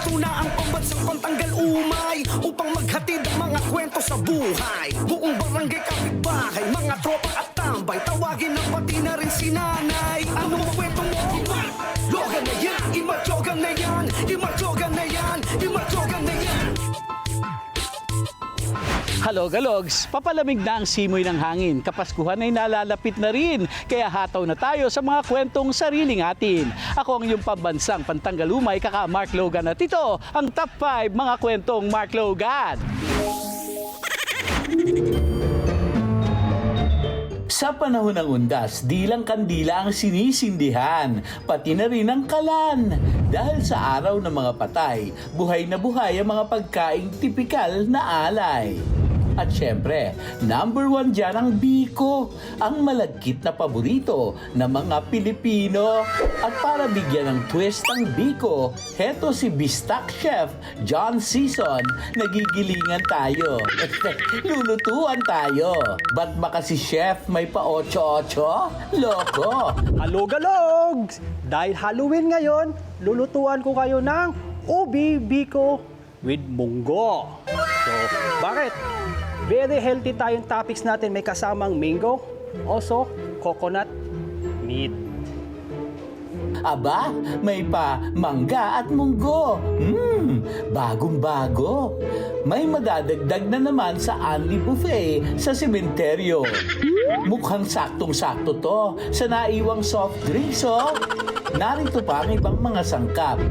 Narito na ang pambansang pantanggal umay Upang maghatid ang mga kwento sa buhay. Buong barangay kapitbahay Mga tropa at tambay Tawagin na pati na rin si nanay. Anong kwento Halo Galogs, papalamig na ang simoy ng hangin. Kapaskuhan ay nalalapit na rin, kaya hataw na tayo sa mga kwentong sariling atin. Ako ang iyong pambansang pantanggalumay, kaka Mark Logan at ito ang top 5 mga kwentong Mark Logan. Sa panahon ng undas, di lang kandila ang sinisindihan, pati na rin ang kalan. Dahil sa araw ng mga patay, buhay na buhay ang mga pagkaing tipikal na alay. At syempre, number one dyan ang biko, ang malagkit na paborito ng mga Pilipino. At para bigyan ng twist ang biko, heto si Bistak Chef John Season, nagigilingan tayo. Lulutuan tayo. Ba't ba kasi chef may pa 8-8? Loko! Halo Galogs! Dahil Halloween ngayon, lulutuan ko kayo ng ubi biko with munggo. So, bakit? Very healthy tayong topics natin. May kasamang mango, also coconut meat. Aba, may pa mangga at munggo. Hmm, bagong-bago. May madadagdag na naman sa Anli Buffet sa sementeryo. Mukhang saktong-sakto to sa naiwang soft drinks, oh. Narito pa ang ibang mga sangkap.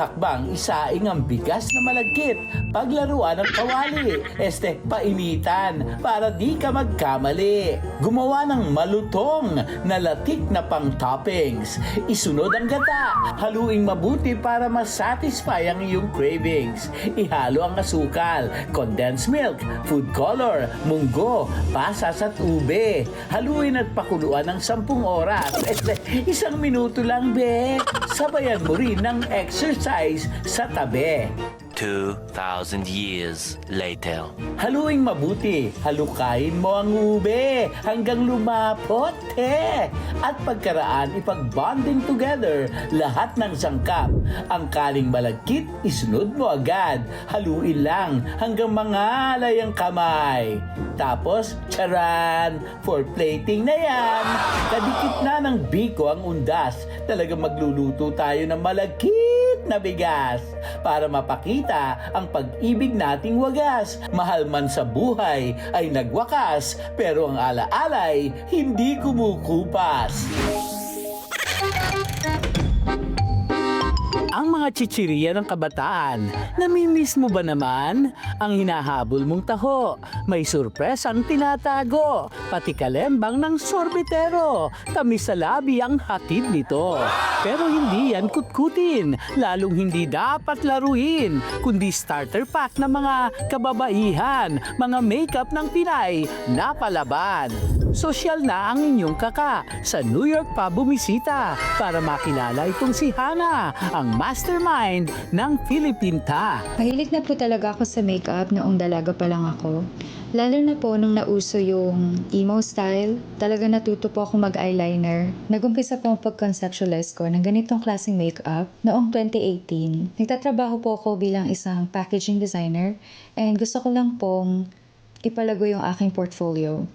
Hakbang, isaing ang bigas na malagkit. Paglaruan ng kawali. Este, painitan para di ka magkamali. Gumawa ng malutong na latik na pang toppings. Isunod ang gata. Haluing mabuti para mas satisfy ang iyong cravings. Ihalo ang asukal, condensed milk, food color, munggo, pasas at ube. Haluin at pakuluan ng 10 oras. Este, isang minuto lang, be. Sabayan mo rin ng exercise sa tabi. 2,000 years later. Haluing mabuti, halukain mo ang ube hanggang lumapot, eh. At pagkaraan, ipag-bonding together lahat ng sangkap. Ang kaling malagkit, isunod mo agad. Haluin lang hanggang mangalay ang kamay. Tapos, charan, for plating na yan. Kadikit na ng biko ang undas. Talagang magluluto tayo ng malagkit na bigas para mapakita ang pag-ibig nating wagas. Mahal man sa buhay ay nagwakas, pero ang alaalay hindi kumukupas. Ang mga chichiriya ng kabataan, namimiss mo ba naman ang hinahabol mong taho? May surpresang tinatago, pati kalembang ng sorbetero. Tamis sa labi ang hatid nito. Pero hindi yan kutkutin, lalong hindi dapat laruin, kundi starter pack ng mga kababaihan, mga makeup ng Pinay na palaban. Sosyal na ang inyong kaka. Sa New York pa bumisita para makilala itong si Hana, ang mastermind ng Philippine Ta. Mahilig na po talaga ako sa makeup noong dalaga pa lang ako. Lalo na po nung nauso yung emo style, talaga natuto po ako mag-eyeliner. Nagumpisa po ang pag-conceptualize ko ng ganitong klaseng makeup noong 2018. Nagtatrabaho po ako bilang isang packaging designer and gusto ko lang pong ipalago yung aking portfolio.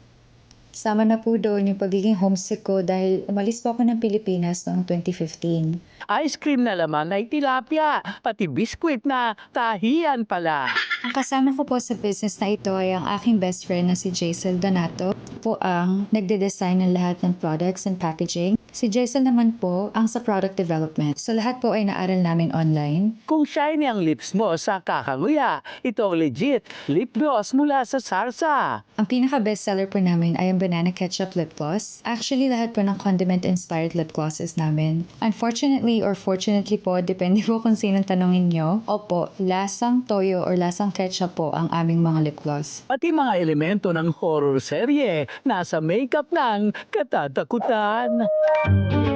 Sama na po doon yung pagiging homesick ko dahil umalis po ako ng Pilipinas noong 2015. Ice cream na laman ay tilapia, pati biskwit na tahian pala. Ang kasama ko po sa business na ito ay ang aking best friend na si Jaisel Donato. Po ang nagde-design ng lahat ng products and packaging. Si Jaisel naman po ang sa product development. So lahat po ay naaral namin online. Kung shiny ang lips mo sa kakanguya, ito legit lip gloss mula sa Sarsa. Ang pinaka-bestseller po namin ay ang banana ketchup lip gloss. Actually, lahat po ng condiment-inspired lip glosses namin. Unfortunately or fortunately po, depende po kung sinong tanongin nyo. Opo, lasang toyo or lasang ketchup po ang aming mga lip gloss. Pati mga elemento ng horror serye, nasa makeup ng katatakutan. Depende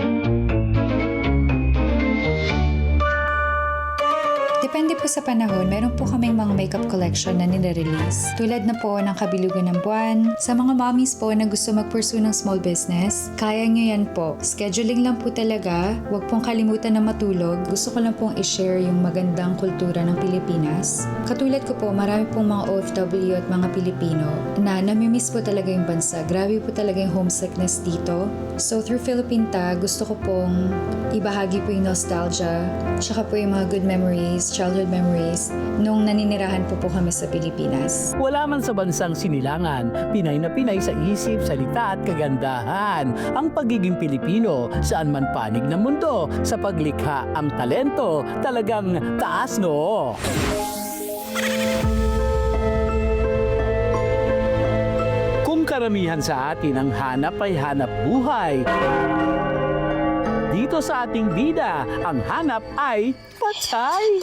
Depende po sa panahon, meron po kaming mga makeup collection na nire-release. Tulad na po ng Kabilugan ng Buwan. Sa mga mommies po na gusto mag-pursue ng small business, kaya nyo yan po. Scheduling lang po talaga. Huwag pong kalimutan na matulog. Gusto ko lang pong i-share yung magandang kultura ng Pilipinas. Katulad ko po, marami pong mga OFW at mga Pilipino na namimiss po talaga yung bansa. Grabe po talaga yung homesickness dito. So through Philippine Tag, gusto ko pong ibahagi po yung nostalgia, tsaka po yung mga good memories, childhood memories, nung naninirahan po po kami sa Pilipinas. Wala man sa bansang sinilangan, Pinay na Pinay sa isip, salita at kagandahan. Ang pagiging Pilipino, saan man panig ng mundo, sa paglikha ang talento, talagang taas no. Kung karamihan sa atin ang hanap ay hanap buhay, dito sa ating bida, ang hanap ay patay.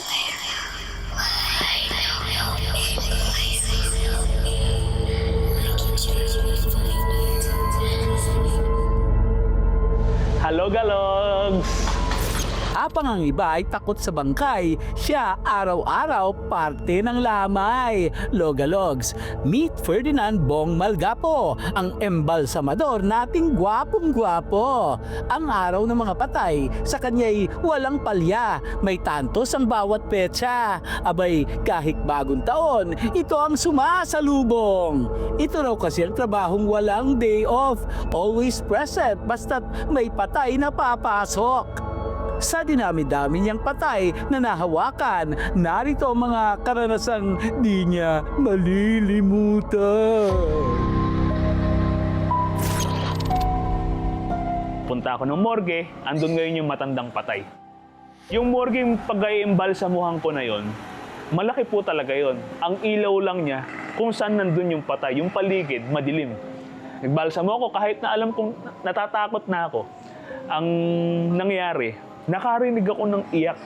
Hello, Galogs! Apang ang iba ay takot sa bangkay, siya araw-araw parte ng lamay. Logalogs, meet Ferdinand Bong Malgapo, ang embalsamador nating gwapong-gwapo. Ang araw ng mga patay, sa kanya'y walang palya, may tantos ang bawat petsa. Abay, kahit bagong taon, ito ang sumasalubong. Ito raw kasi ang trabahong walang day off, always present, basta't may patay na papasok. Sa dinami-dami niyang patay na nahawakan, narito ang mga karanasang di niya malilimutan. Punta ako ng morgue, andun ngayon yung matandang patay. Yung morgue, yung pag-iimbalsamuhan ko na yon, malaki po talaga yon. Ang ilaw lang niya, kung saan nandun yung patay, yung paligid, madilim. Nagbalsamo ako kahit na alam kong natatakot na ako. Ang nangyari, nakarinig ako ng iyak.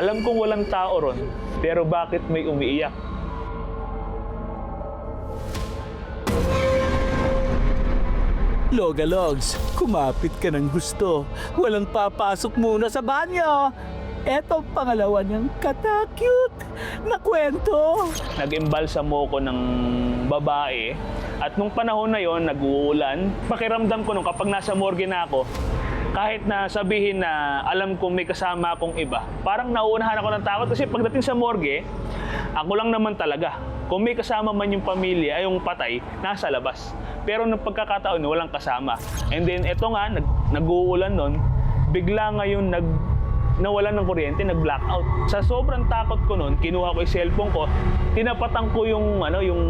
Alam kong walang tao ron, pero bakit may umiiyak? Logalogs, kumapit ka ng gusto. Walang papasok muna sa banyo. Eto ang pangalawa niyang katakyut na kwento. nag-imbalsamo ko ng babae. At nung panahon na yon nag-uulan. Pakiramdam ko nung kapag nasa morgue na ako, kahit na sabihin na alam kong may kasama akong iba, parang nauunahan ako ng takot kasi pagdating sa morgue, ako lang naman talaga. Kung may kasama man yung pamilya, ay yung patay, nasa labas. Pero nung pagkakataon, walang kasama. And then, eto nga, nag, nag-uulan nun, bigla ngayon nag, nawalan ng kuryente, nag-blackout. Sa sobrang takot ko nun, kinuha ko yung cellphone ko, tinapatan ko yung, ano, yung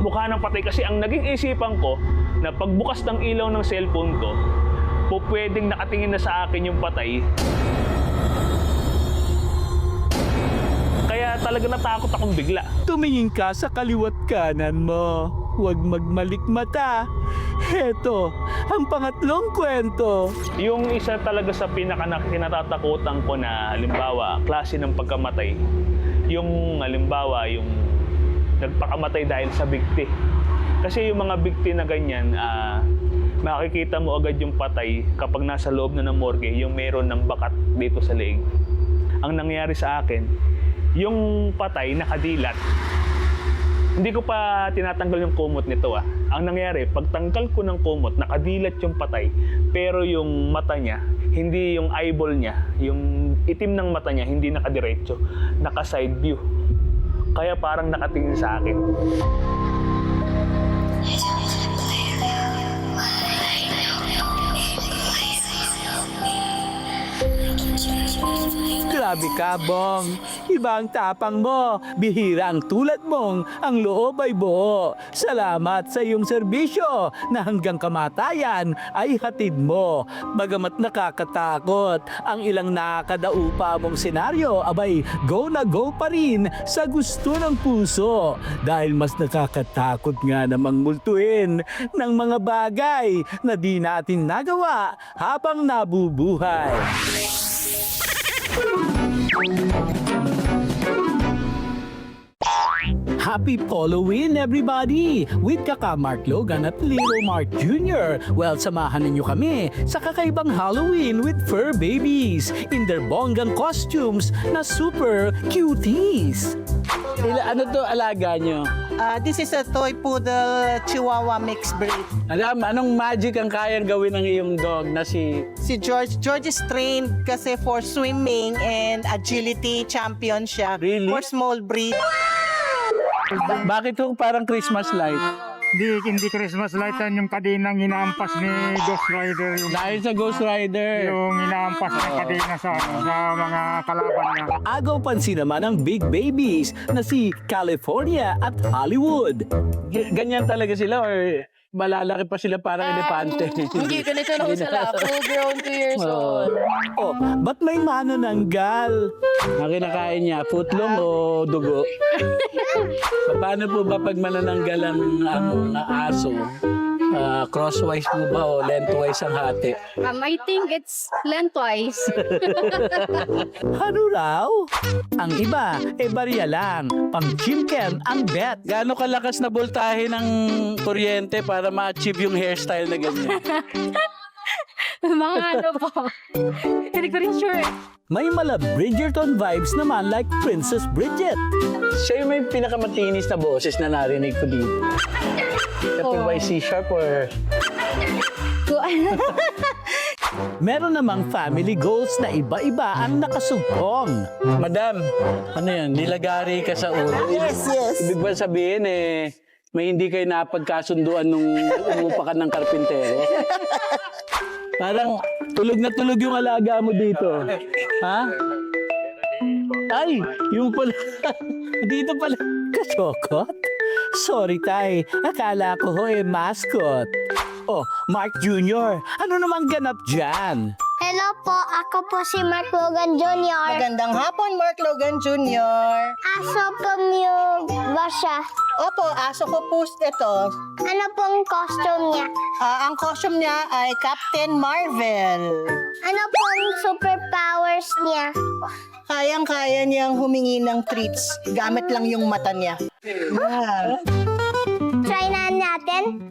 mukha ng patay kasi ang naging isipan ko na pagbukas ng ilaw ng cellphone ko, po pwedeng nakatingin na sa akin yung patay. Kaya talaga natakot akong bigla. Tumingin ka sa kaliwat kanan mo. Huwag magmalikmata. Heto, ang pangatlong kwento. Yung isa talaga sa pinaka kinatatakutan ko na halimbawa, klase ng pagkamatay. Yung halimbawa, yung nagpakamatay dahil sa bigti. Kasi yung mga bigti na ganyan, ah, makikita mo agad yung patay kapag nasa loob na ng morgue, yung meron ng bakat dito sa leeg. Ang nangyari sa akin, yung patay nakadilat. Hindi ko pa tinatanggal yung kumot nito ah. Ang nangyari, pagtanggal ko ng kumot, nakadilat yung patay, pero yung mata niya, hindi yung eyeball niya, yung itim ng mata niya, hindi nakadiretso, naka-side view. Kaya parang nakatingin sa akin. Grabe ka, Bong. Iba ang tapang mo. Bihira ang tulad mong ang loob ay buo. Salamat sa iyong serbisyo na hanggang kamatayan ay hatid mo. Bagamat nakakatakot, ang ilang nakakadaupa mong senaryo, abay, go na go pa rin sa gusto ng puso. Dahil mas nakakatakot nga namang multuin ng mga bagay na di natin nagawa habang nabubuhay. Thank you. Happy Halloween, everybody! With Kaka Mark Logan at Little Mark Jr. Well, samahan ninyo kami sa kakaibang Halloween with fur babies in their bonggang costumes na super cuties. Ila, ano to alaga nyo? Uh, this is a toy poodle chihuahua mixed breed. Alam, anong magic ang kayang gawin ng iyong dog na si... Si George, George is trained kasi for swimming and agility champion siya. Really? For small breed. Bakit to parang Christmas light? Hindi, hindi Christmas light yan yung kadinang inaampas ni Ghost Rider. Yung, Dahil sa Ghost Rider. yung inaampas na kadina sa, sa mga kalaban niya. Agaw pansin naman ang big babies na si California at Hollywood. G- ganyan talaga sila or malalaki pa sila parang elepante? Hindi, ganito lang sila. Full grown 2 years old. oh, ba't may manananggal? Ang kinakain niya, footlong o dugo? Paano po ba pag manananggal ang, ang aso? Ah, crosswise po ba o lengthwise ang hati? Um, I think it's lengthwise. Ano raw? Ang iba, e barya lang. Pang chimken ang bet. Gaano kalakas na voltahe ng kuryente para ma-achieve yung hairstyle na ganyan? Mga ano po. Hindi ko rin sure. May mala Bridgerton vibes naman like Princess Bridget. Siya yung may pinakamatinis na boses na narinig ko dito. Ito by C Sharp or... Meron namang family goals na iba-iba ang nakasugpong. Madam, ano yan? Nilagari ka sa ulo. Yes, yes. Ibig ba sabihin eh, may hindi kayo napagkasunduan nung umupa ka ng karpintero? Parang tulog na tulog yung alaga mo dito. Ha? Ay, yung pala. dito pala. Kasokot? Sorry, Tay. Akala ko ho eh, mascot. Oh, Mark Jr., ano namang ganap dyan? Hello po, ako po si Mark Logan Jr. Magandang hapon, Mark Logan Jr. Aso po yung ba siya? Opo, aso ko po ito. Ano pong costume niya? Ah, ang costume niya ay Captain Marvel. Ano pong superpowers niya? Kayang-kaya niyang humingi ng treats. Gamit lang yung mata niya. Yeah. Try na natin.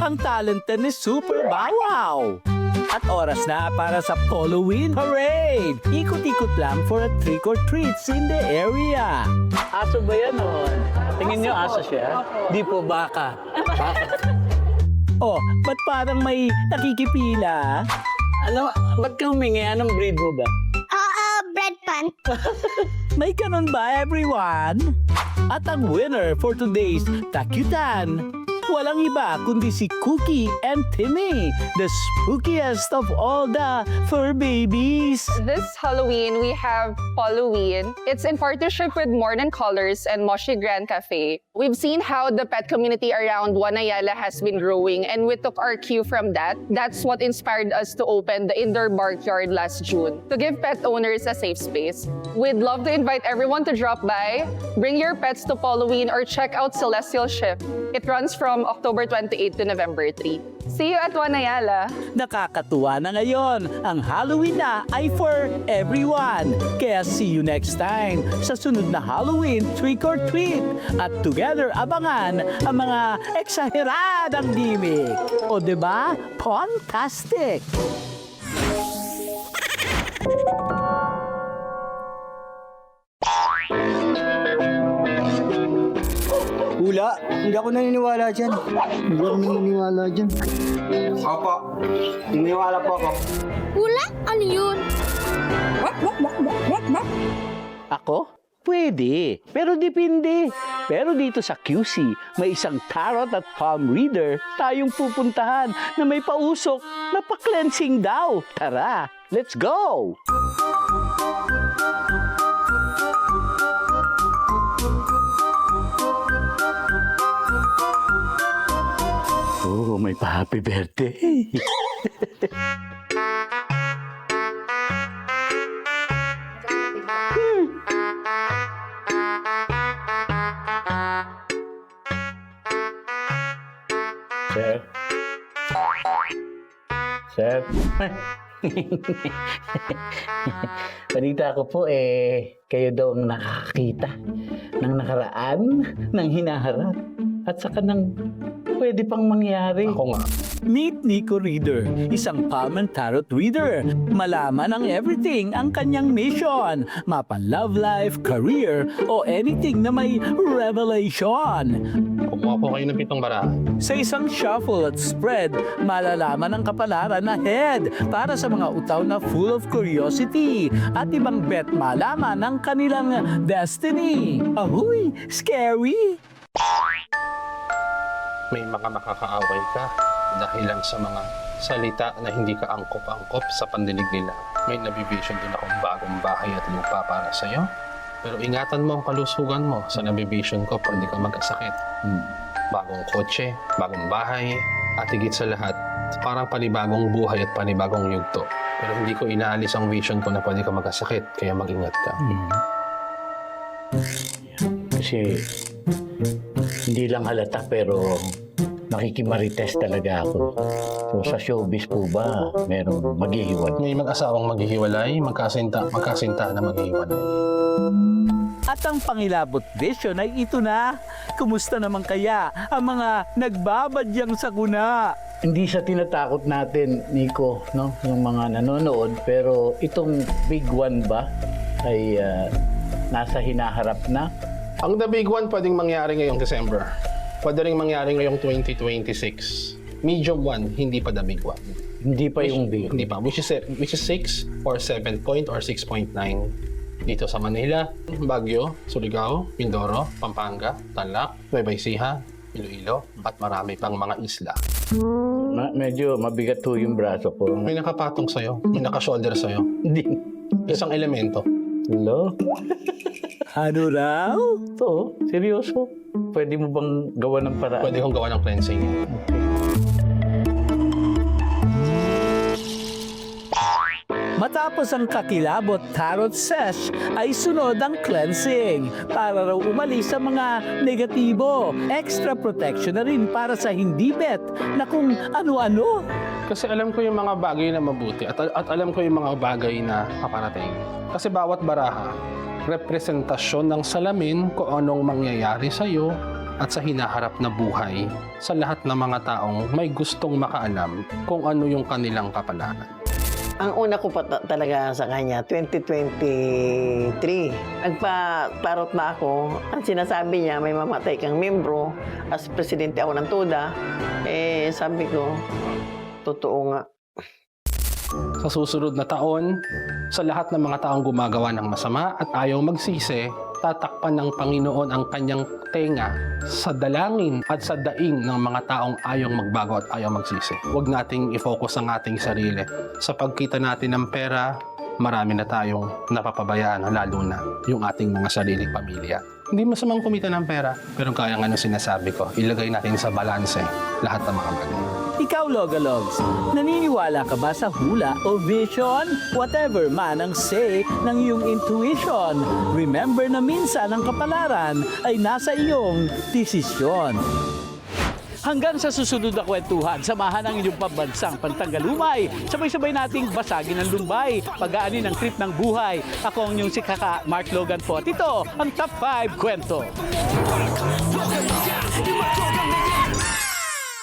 Ang talented ni Super Bawaw! At oras na para sa Halloween Parade! Ikot-ikot lang for a trick or treats in the area. Aso ba yan o? Tingin niyo aso siya? Di po baka. Baka. oh, ba't parang may nakikipila? Ano, ba't ka humingi? Anong breed mo ba? Oo, bread pan. May ganun ba everyone? At ang winner for today's Takutan, walang iba kundi si Cookie and Timmy, the spookiest of all the fur babies. This Halloween, we have Halloween. It's in partnership with Morning Colors and Moshi Grand Cafe. We've seen how the pet community around Wanayala has been growing, and we took our cue from that. That's what inspired us to open the indoor barkyard last June to give pet owners a safe space. We'd love to invite everyone to drop by, bring your pets to Halloween, or check out Celestial Shift. It runs from October 28 to November 3. See you at Wanayala! Nakakatuwa na ngayon, ang Halloween na ay for everyone. Kaya see you next time sa sunod na Halloween Trick or Treat. At together abangan ang mga eksaheradang gimmick. O ba? Fantastic! Hula, hindi ako naniniwala dyan. Hindi ako naniniwala dyan. Opo, naniniwala po ako. Hula? Ano yun? Ako? Pwede, pero depende. Pero dito sa QC, may isang tarot at palm reader tayong pupuntahan na may pausok na pa-cleansing daw. Tara, let's go! Oh, may pa-happy birthday. Sir. Balita ko po eh, kayo daw ang nakakita ng nakaraan, ng hinaharap, at saka ng pwede pang mangyari. Ako nga. Meet Nico Reader, isang palm and tarot reader. Malaman ang everything ang kanyang mission. Mapa love life, career, o anything na may revelation. Kumuha po kayo ng pitong bara. Sa isang shuffle at spread, malalaman ang kapalaran ahead para sa mga utaw na full of curiosity at ibang bet malaman ang kanilang destiny. Ahuy! Scary! May mga makakaaway ka dahil lang sa mga salita na hindi ka angkop-angkop sa pandinig nila. May nabivision din akong bagong bahay at lupa para sa'yo. Pero ingatan mo ang kalusugan mo. Sa nabivision ko, pwede ka magkasakit. Bagong kotse, bagong bahay, at higit sa lahat, parang panibagong buhay at panibagong yugto. Pero hindi ko inaalis ang vision ko na pwede ka magkasakit, kaya mag-ingat ka. Kasi hindi lang halata pero nakikimarites talaga ako. So sa showbiz po ba, merong maghihiwalay? May mag-asawang maghihiwalay, magkasinta, magkasinta na maghihiwalay. At ang pangilabot vision ay ito na. Kumusta naman kaya ang mga nagbabadyang sakuna? Hindi sa tinatakot natin, Nico, no? yung mga nanonood, pero itong big one ba ay ah, nasa hinaharap na? Ang the big one pwedeng mangyari ngayong December. Pwede rin mangyari ngayong 2026. Medium one, hindi pa the big one. Hindi pa yung big. Hindi pa. Which is, which is 6 or 7 point or 6.9 dito sa Manila, Baguio, Surigao, Mindoro, Pampanga, Tarlac, Nueva Ecija, Iloilo, at marami pang mga isla. Ma- medyo mabigat to yung braso ko. May nakapatong sa'yo, may naka-shoulder sa'yo. Hindi. Isang elemento. Hello? Ano raw? To, seryoso? Pwede mo bang gawa ng paraan? Pwede kong gawa ng cleansing. Matapos ang kakilabot tarot sesh ay sunod ang cleansing para raw umalis sa mga negatibo. Extra protection na rin para sa hindi bet na kung ano-ano. Kasi alam ko yung mga bagay na mabuti at, at alam ko yung mga bagay na paparating. Kasi bawat baraha, representasyon ng salamin kung anong mangyayari sa iyo at sa hinaharap na buhay sa lahat ng mga taong may gustong makaalam kung ano yung kanilang kapalaran. Ang una ko pa ta- talaga sa kanya, 2023. Nagpa-tarot na ako. Ang sinasabi niya, may mamatay kang membro. As presidente ako ng TUDA. Eh, sabi ko, totoo nga. Sa susunod na taon, sa lahat ng mga taong gumagawa ng masama at ayaw magsisi, tatakpan ng Panginoon ang kanyang tenga sa dalangin at sa daing ng mga taong ayaw magbago at ayaw magsisi. Huwag nating i-focus ang ating sarili. Sa pagkita natin ng pera, marami na tayong napapabayaan, lalo na yung ating mga sariling pamilya. Hindi masamang kumita ng pera, pero kaya nga nung sinasabi ko, ilagay natin sa balanse lahat ng mga bagay. Ikaw, Logalogs, naniniwala ka ba sa hula o vision? Whatever man ang say ng iyong intuition, remember na minsan ang kapalaran ay nasa iyong desisyon. Hanggang sa susunod na kwentuhan, samahan ang inyong pambansang pantanggalumay. Sabay-sabay nating basagin ang lumbay, pag-aani ng trip ng buhay. Ako ang inyong si Kaka Mark Logan po. At ito, ang Top 5 Kwento.